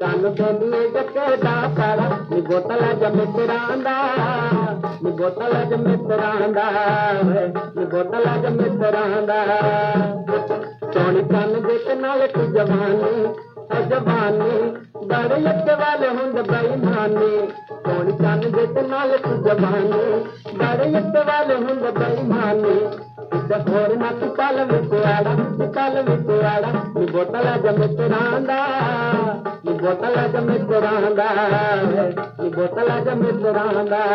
ਕੰਨ ਬੋਲੀਏ ਜੱਕੇ ਦਾ ਪਾਲਾ ਨੀ ਬੋਤਲ ਜਮਿਤਰਾਂ ਦਾ ਨੀ ਬੋਤਲ ਜਮਿਤਰਾਂ ਦਾ ਨੀ ਬੋਤਲ ਜਮਿਤਰਾਂ ਦਾ ਸੋਹਣੀ ਕੰਨ ਦੇ ਤੇ ਨਾਲ ਤੂੰ ਜਵਾਨੀ ਹੈ ਜਵਾਨੀ ਬੜੇ ਲੱਕੇ ਵਾਲੇ ਹੁੰਦ ਬੇਈਮਾਨੀ ਸੋਹਣੀ ਕੰਨ ਦੇ ਤੇ ਨਾਲ ਤੂੰ ਜਵਾਨੀ ਬੜੇ ਲੱਕੇ ਵਾਲੇ ਹੁੰਦ ਬੇਈਮਾਨੀ ਤੇ ਹੋਰ ਨਾ ਤੂੰ ਕੱਲ ਵਿੱਚ ਆੜਾ ਤੂੰ ਕੱਲ ਵਿੱਚ ਆੜਾ ਨੀ ਬੋਤਲ ਜਮਿਤਰਾਂ ਦਾ ਨੀ ਬੋਤਲ ਜਮਿਤਰਾਂ ਦਾ ਨੀ ਬੋਤਲ ਜਮਿਤਰਾਂ ਦਾ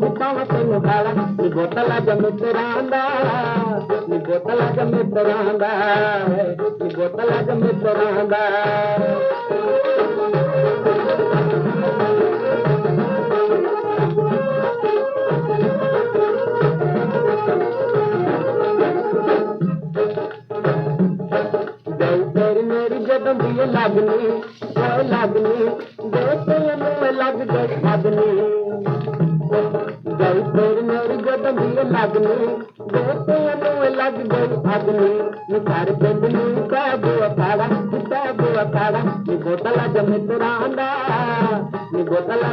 मुका मु बोतला जितां गो डंडिये लागनी ओए लागनी देते मुँह लग गए लागनी गई तेरी मेरी गदमिये लागनी देते लग गई लागनी निखार पिंड नी दो अखाड़ा किता दो अखाड़ा नी बोतला जमे तुरांदा नी बोतला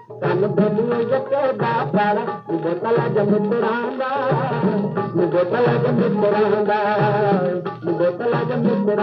बोकला जिबर बोकल जिंबर बोतला जिंबर